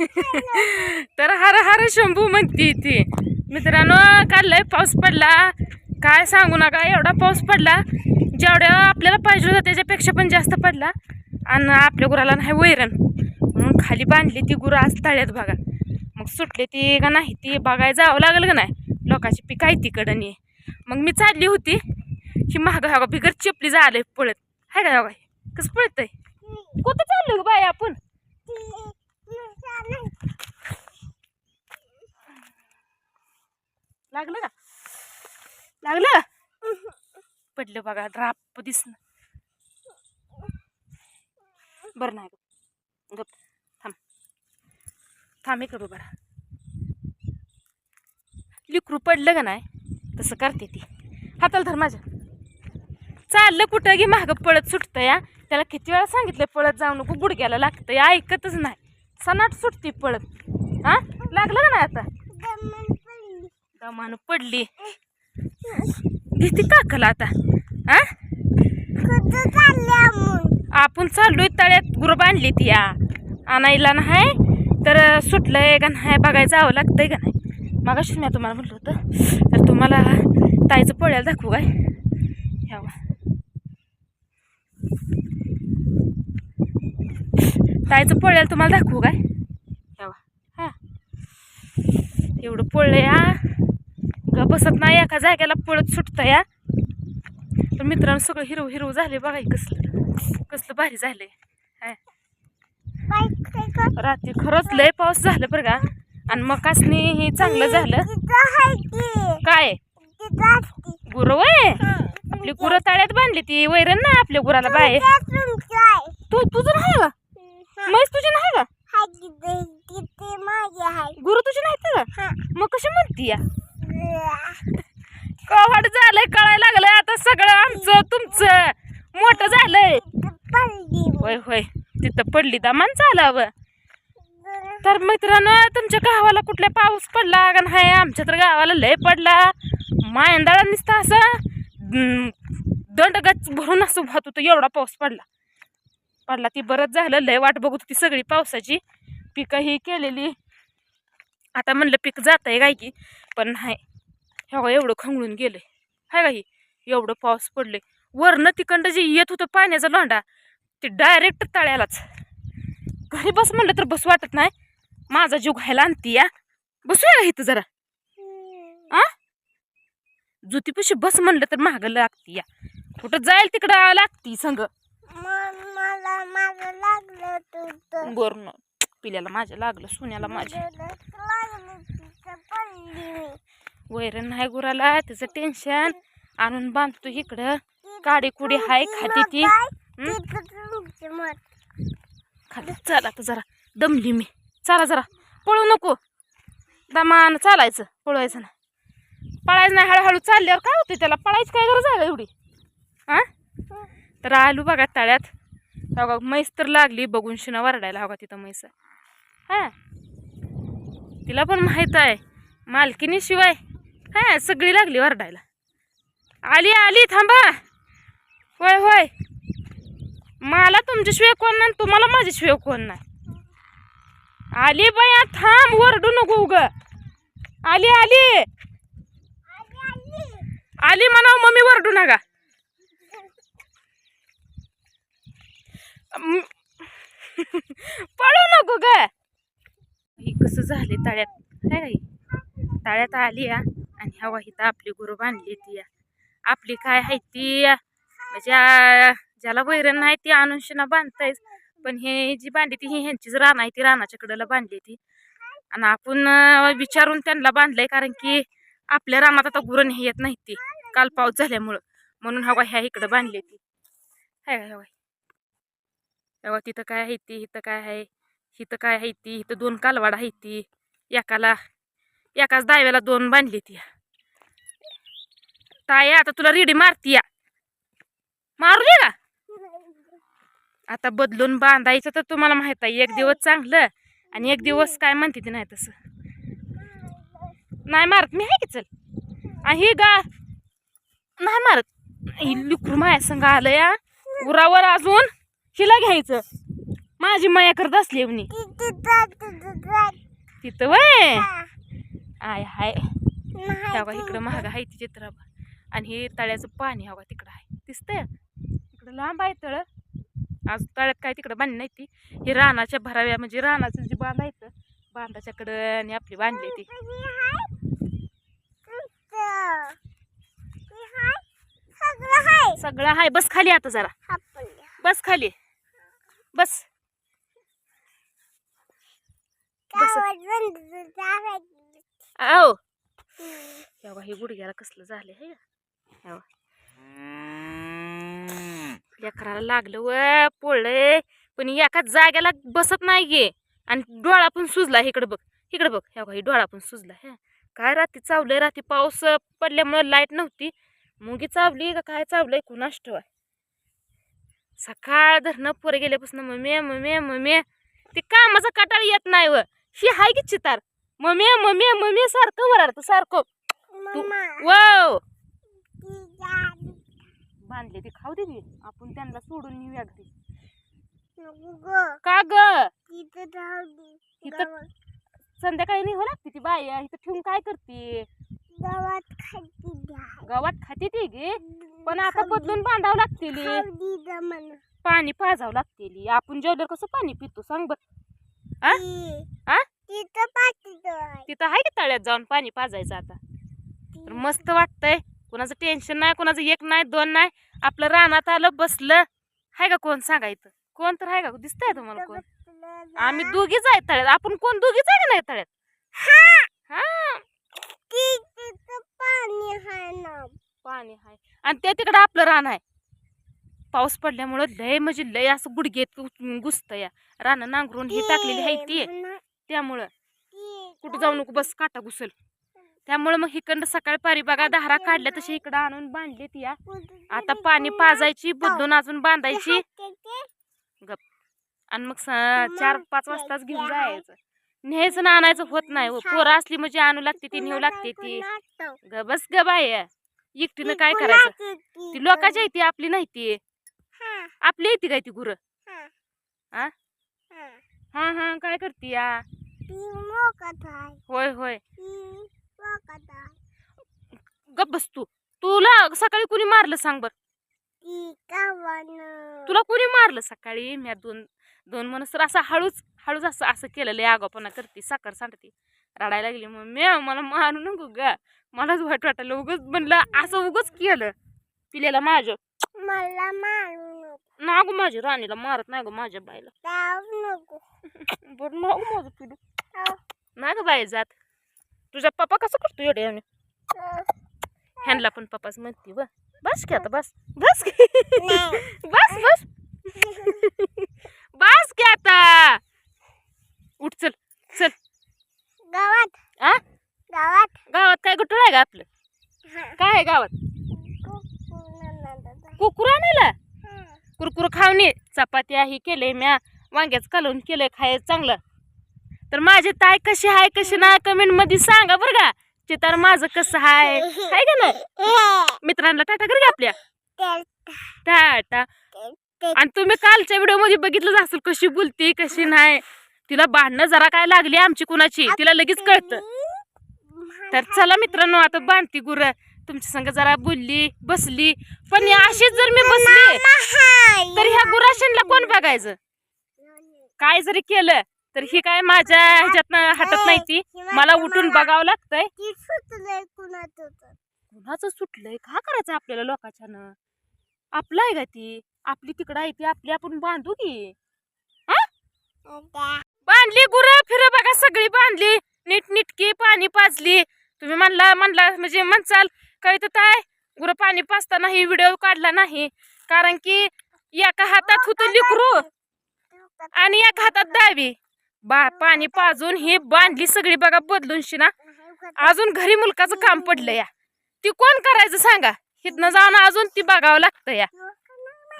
तर हर हर शंभू म्हणती ती. मित्रांनो काल लय पाऊस पडला. काय सांगू नका एवढा पाऊस पडला. जेवढ्या आपल्याला पाहिजे होता त्याच्यापेक्षा पण जास्त पडला. आणि आपल्या गुराला नाही वैरण. म्हणून खाली बांधली ती गुरं आज तळ्यात बघा. मग सुटले ती का नाही ती बघायला जावं लागलं का नाही? लोकांची पीक आहे तिकडं नाही मग मी चालली होती. ही महाग हा बिगर चपली झालंय पळत. हाय का बाय कसं आहे कुठं चाललो ग बाय आपण? लागलं का? लागलं? पडलं बघा ड्राप दिसन बरं नाही गप थांब. थांब इकडं बरं लिकरू पडलं का नाही? तसं करते ती. हाताला धर माझ्या. चाललं कुठं गे मागं पळत सुटतं या त्याला किती वेळा सांगितलं पळत जाऊ नको गुडघ्याला लागतं ऐकतच नाही. सनाट सुटती पळत हा? लागलं का नाही आता? दमान पडली. भीती काकला आता? हा? आपण चाललोय तळ्यात गुरं बांधली ती या. आणायला नाही तर सुटलंय का नाही बघायला जावं लागतंय का नाही? मागाशीच मी तुम्हाला म्हटलं होतं तर तुम्हाला ताईचं पोळ्याला दाखवू काय? ह्यावा ताईचं पोळ्याला तुम्हाला दाखवू काय? हा. एवढं पोळलं या ग बसत नाही एका जाग्याला पळत सुटतं या पण मित्रांनो सगळं हिरव हिरव झाले बघा हे कसलं. कसलं भारी हाय. रात्री खरंच लय पाऊस झालं बरं का. आणि मकासनी हे चांगलं झालं. काय? गुरं वय? आपली गुरं ताळ्यात बांधली ती वैरण ना आपल्या गुराला बाहेर. तू तुझं नाही म्हैस तुझी नाही का? गुरु तुझी नाही का? मग कशी म्हणती या? कवाड झालंय कळायला लागलंय आता सगळं आमचं तुमचं. मोठं झालंय. होय होय. तिथं पडली दमान चालावं. तर मित्रांनो तुमच्या गावाला कुठल्या पाऊस पडला? का नाही आमच्या तर गावाला लय पडला. मायंदाळा नुसता असं दंडगच भरून असं वाहत होतं एवढा पाऊस पडला. पडला. ती बरंच झालं. लय वाट बघत होती सगळी पावसाची. पिकं ही केलेली. आता म्हणलं पीक जात आहे काय की पण नाही. ह्या एवढं खंगळून गेलं हाय का ही एवढं पाऊस पडले वरनं तिकडं जे येत होतं पाण्याचा लोंडा ते डायरेक्ट तळ्यालाच. घरी बस म्हणलं तर बस वाटत नाही. माझा जीव घ्यायला आणती या. बसूया का इथं जरा. आ? जुतीपशी बस म्हणलं तर महाग लागती या. कुठं जाईल तिकडं लागती संग. मला माझं लागलं तुझं. बरं पिल्याला माझ्या लागलं सोन्याला माझ्या. लागलं तिचं पडली मी वैरण नाही गुराला त्याचं टेन्शन आणून बांधतो इकडं. काडी कुडी हाय खाती ती. हं? खाली चला आता जरा. दमली मी. चला जरा. पळू नको. दमान चालायचं. पळवायचं नाही. पळायचं नाही हळूहळू चालल्यावर काय होते त्याला? पळायची काय गरज आहे का एवढी? हा? तर आलू बघा तळ्यात. बघा म्हैस तर लागली बघून शिना वरडायला बघा तिथं म्हैस. हा. तिला पण माहीत आहे मालकीनी शिवाय हा सगळी लागली वरडायला. आली आली थांबा. होय होय. मला तुमच्याशिवाय कोण नाही तुम्हाला माझ्याशिवाय कोण नाही. आली बाया थांब वरडू नको उग. आली आली. आली म्हणा मम्मी वरडू नका. पळू नको ग. ही कसं झाले तळ्यात? काय ताळ्यात तळ्यात आली या आणि हवा वाहिता आपली गुरु बांधली ती या. आपली काय आहे ती या? म्हणजे ज्याला वैरण नाही ती अनुषना शिना बांधतायच. पण हे जी बांधली ती ही ह्यांचीच रान आहे ती रानाच्या कडेला बांधली ती. आणि आपण विचारून त्यांना बांधलंय कारण की आपल्या रानात आता गुरण हे येत नाही ती. काल पाऊस झाल्यामुळं. म्हणून हवा ह्या इकडं बांधली ती. हाय का हवा तेव्हा तिथं काय आहे ती इथं काय आहे इथं काय आहे ती इथं दोन कालवाड आहे ती एकाला एकाच दाव्याला दोन बांधली ती. ताया आता तुला रेडी मारती या. मारू दे का? आता बदलून बांधायचं तर तुम्हाला माहीत आहे एक दिवस चांगलं आणि एक दिवस काय म्हणते ते नाही तसं. नाही मारत मी आहे की चल. आणि गा नाही मारत. ही लिकरू माया संग आलं या उरावर अजून. हिला घ्यायचं. माझी माया करत असली तिथं वय. आय हाय. हवा इकडं महाग आहे ती चित्र. आणि हे तळ्याचं पाणी हवा तिकडं आहे. दिसतंय? इकडं लांब आहे तळ. आज तळ्यात काय तिकडं बांधली नाही ती. हे रानाच्या भराव्या म्हणजे रानाचं जे बांध आहे बांधाच्याकडं आणि आपली बांधली ती. सगळं हाय. बस खाली आता जरा. बस खाली. बस. आओ. तेव्हा हे गुडघ्याला कसलं झालं हे? लेकराला लागलं व पोळलंय. पण एका जाग्याला बसत नाही गे आणि डोळा पण सुजला इकडं बघ इकडं बघ. ह्या हे डोळा पण सुजला हे. काय रात्री चावलंय? रात्री पाऊस पडल्यामुळे लाइट नव्हती. मुंगी चावली का काय चावलंय? ठेवा सकाळ धरणं पोरं गेल्यापासून मम्मी मम्मी मम्मी. ते कामाचा कटाळ येत नाही व. ही हाय की चितार? मम्मी मम्मी मम्मी सारखं वराडतं सारखं. झाली. बांधले ते खाऊ दे. आपण त्यांना सोडून नेऊया घरी. का ग? तिथं संध्याकाळी नाही हो लागते ती बाई इथं ठेवून काय करते. गावात खाते ती गे. पण आता बदलून बांधावं लागतील. पाणी पाजावं लागतील. आपण जेवल्यावर कसं पाणी पितो सांग बर. आ? ती- आ? तिथं आहे. तिथं आहे की तळ्यात जाऊन पाणी पाजायचं आता? तर मस्त वाटतंय. कोणाचं टेन्शन नाही कोणाचं एक नाही दोन नाही. आपलं रानात आलं बसलं. हाय का कोण? सांगायचं कोण तर आहे का? दिसतंय तुम्हाला कोण? बसलं जा. आम्ही दोघीच आहे तळ्यात. आपण कोण? दोघीच आहे का नाही तळ्यात? हा. हा. ती- तिथं पाणी आहे ना. पाणी आहे. आणि त्या तिकडं आपलं रान आहे. पाऊस पडल्यामुळं लय म्हणजे लय असं गुडघेत घुसतं या रानं नांगरून ही टाकलेली आहे ती. त्यामुळं. कुठं जाऊ नको बस काटा घुसल. त्यामुळं मग इकडं सकाळी पारी बघा काढल्या तशी इकडं आणून बांधली ती या आता पाणी पाजायची बुद्धून अजून बांधायची. गप. आणि मग स- चार पाच वाजताच घेऊन जायचं. न्यायचं ना आणायचं होत नाही हो. पोरं असली म्हणजे आणू लागते ती नेऊ लागते ती. गबस ग बस एकटीनं काय करायचं ती? लोकांची आहे ती आपली नाही ती हा, आपली आहे ती काय ती गुरं हा, आ? हा. काय करते या आहे. होय होय ती मोकात आहे. गप बस तू तुला सकाळी कुणी मारलं सांग बर. तुला कुणी मारलं सकाळी मी दोन दोन मनस असं हळूच हळूच असं असं केलेलं आगापणा करते साखर सांडते रडायला लागली मग मी मला मारू नको ग. मलाच वाईट वाटायला उगच म्हणलं असं उगच केलं. पिल्याला माझं मला मारू नको. ना गं माझ्या राणीला मारत नाही ग माझ्या बाईला. नको. बरं ना गं माझं पिलू. नाही ग बाई जात. तुझा पप्पा कसं करतो एवढे अं, ह्यांना पण पप्पाच म्हणते ब बस की आता बस बस. बस बस. बस की आता. उठ चल चल गावात आ गावात गावात काय गुटुळ आहे का आपलं. काय आहे गावात कुकुर आणायला. कुरकुर खाऊन ये चपात्या ही केले म्या वांग्याच कालवून केलंय खायचं चांगलं तर माझी ताई कशी आहे कशी नाही कमेंटमध्ये सांगा बरं का चितार माझं कसं आहे काय का हे, मित्रांना टाटा कर आपल्या टाटा आणि तुम्ही कालच्या व्हिडिओमध्ये बघितलंच असेल कशी बोलती कशी नाही तिला भांडणं जरा काय लागली आमची कुणाची तिला लगेच कळतं तर चला मित्रांनो आता बांधती गुर तुमच्या संग जरा बोलली बसली. पण अशीच जर मी बसली. तर ह्या गुराशांना कोण बघायचं? काय जरी केलं तर ही काय माझ्या ह्याच्यातनं हटत नाही ती. मला उठून बघावं लागतंय. कुणाचं सुटलंय? का करायचं आपल्याला लोकांच्यानं? आपलं आहे का ती? आपली तिकडं आहे ती आपली आपण बांधू की? बांधली गुरं फिर बघा सगळी बांधली. नीट नीटकी पाणी पाजली. तुम्ही म्हणला म्हणला म्हणजे म्हणसाल काय तर काय गुरं पाणी पाजताना ही व्हिडिओ काढला नाही. कारण की एका हातात होतं लिकरू आणि एका हातात दावी बा पाणी पाजून ही बांधली सगळी बघा बदलून शिना अजून घरी मुलकाचं काम पडलं या. ती कोण करायचं सांगा? हिथनं जाऊन अजून ती बघावं लागतं या.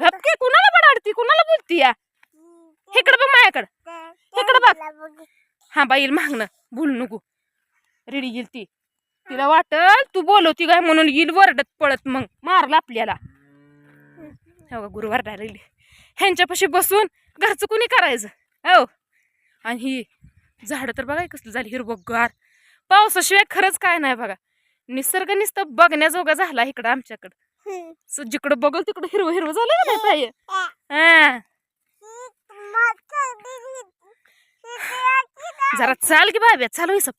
घपके कुणाला बडाडती कुणाला बोलती या? इकडं बघ माझ्याकडं. इकडं बघ. हा बाईल मागणं. बोलू नको. रेडी येईल ती तिला वाटल तू बोलवती काय म्हणून येईल वरडत पळत मग. मारला आपल्याला. हो का गुरु ह्यांच्यापाशी बसून घरचं कुणी करायचं? हो. आणि ही झाडं तर बघा कसली झाली हिरवगार. पावसाशिवाय खरंच काय नाही बघा. निसर्ग नुसतं बघण्याजोगा झाला इकडं आमच्याकडं. जिकडं बघल तिकडं हिरवं हिरवं झालं का नाही ताई जरा चाल की बाब्या चालू सब.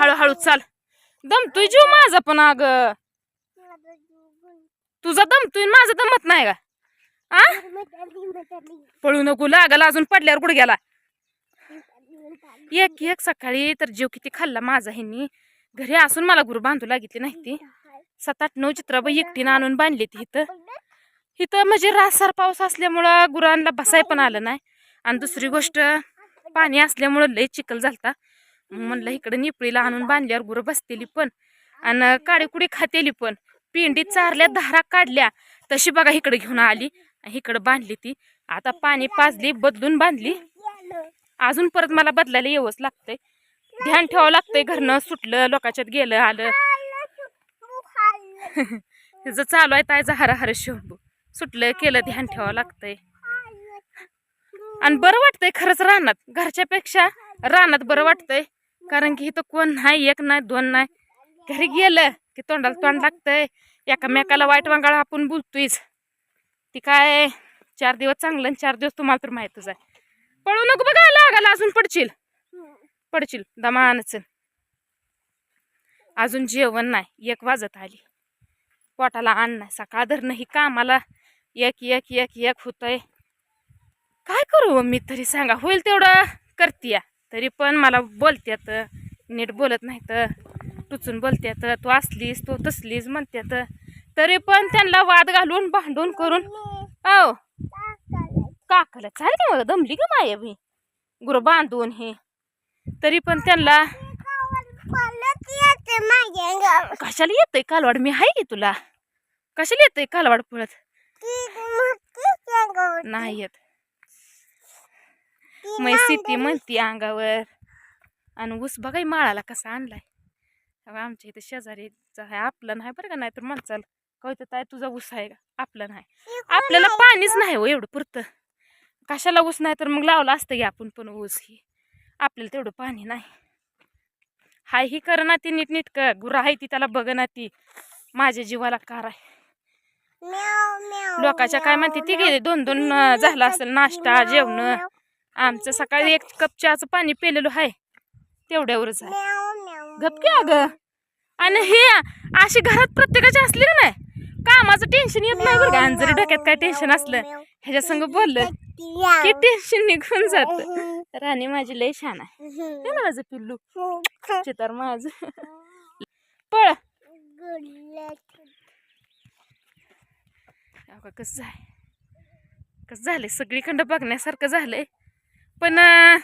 हळूहळू चाल. दमतोय जीव माझा पण अग तुझा दमतोय आणि माझा दमत नाही का? आ? पळू नको लागला अजून पडल्यावर कुठे गेला? एक एक सकाळी तर जीव किती खाल्ला माझा ह्यांनी. घरी असून मला गुरु बांधू लागितली नाही ती. सात आठ नऊ चित्राबाई एकटीनं आणून बांधली ती इथं. इथं म्हणजे रासार पाऊस असल्यामुळं गुरांना बसाय पण आलं नाही. आणि दुसरी गोष्ट पाणी असल्यामुळं लय चिखल झालता. म्हणलं इकडं निपळीला आणून बांधल्यावर गुरं बसतेली पण. आणि काडीकुडी खातेली पण. पिंडी चारल्या धारा काढल्या. तशी बघा इकडे घेऊन आली. इकडं बांधली ती. आता पाणी पाजली बदलून बांधली. अजून परत मला बदलायला येवंच लागतंय. ध्यान ठेवावं लागतंय घरनं. सुटलं लोकांच्यात गेलं आलं. तिचं चालू आहे तायचा हर हर शंभू. सुटलं केलं ध्यान ठेवावं लागतंय. आणि बरं वाटतंय खरंच रानात. घरच्यापेक्षा रानात बरं वाटतंय. कारण की इथं कोण नाही एक नाही दोन नाही. घरी गेलं की तोंडाला तोंड लागतंय. एकामेकाला वाईट वांगाळ आपण बोलतोयच. ती काय चार दिवस चांगलं आणि चार दिवस तुम्हाला तर माहितच आहे. पळू नको बघा लागायला अजून पडशील. पडशील दमानच. अजून जेवण नाही एक वाजत आली. पोटाला आण नाही सकाळ धरणं ही कामाला एक एक एक एक होतंय. काय करू हो मी तरी सांगा होईल तेवढं करतीया. तरी पण मला बोलत्यात नीट बोलत नाही तर टुचून बोलत्यात तू असलीस तू तसलीस म्हणत्यात. तरी पण त्यांना वाद घालून भांडून करून हो. काकाला चाल की मग दमली का माया मी? गुरु बांधून हे. तरी पण त्यांना कशाला येतंय कालवाड? मी आहे की तुला? कशाला येतंय कालवाड पळत? नाही येत. मै सिटी म्हणती अंगावर. आणि ऊस बघाय माळाला कसा आणलाय. अगं आमच्या इथं शेजारीचा आहे आपलं नाही बरं का नाही तर म्हणचाल कळतं ताय तुझा ऊस आहे का? आपलं नाही. आपल्याला पाणीच नाही हो एवढं पुरतं. कशाला ऊस नाही तर मग लावलं असतं की आपण पण ऊस ही. आपल्याला तेवढं पाणी नाही. हाय ही कर ना ती नीट नीट कर. गुरा आहे ती त्याला बघ ना ती. माझ्या जीवाला कार आहे. लोकाच्या काय म्हणते ती गेली दोन दोन झालं असेल नाश्ता जेवण. आमचं सकाळी एक कप चहाचं पाणी पेलेलो आहे तेवढ्यावरच आहे. गप की अगं? आणि हे अशी घरात प्रत्येकाची असली का नाही? कामाचं टेन्शन येत नाही बरं का? आणि जरी डोक्यात काय टेन्शन असलं ह्याच्या संग बोललं की टेन्शन निघून जात. राणी माझी लय छान आहे. हे ना माझं पिल्लू. चितार माझ. पळ. अगं कसं आहे कसं झालंय? सगळीकडं बघण्यासारखं झालंय. 不能。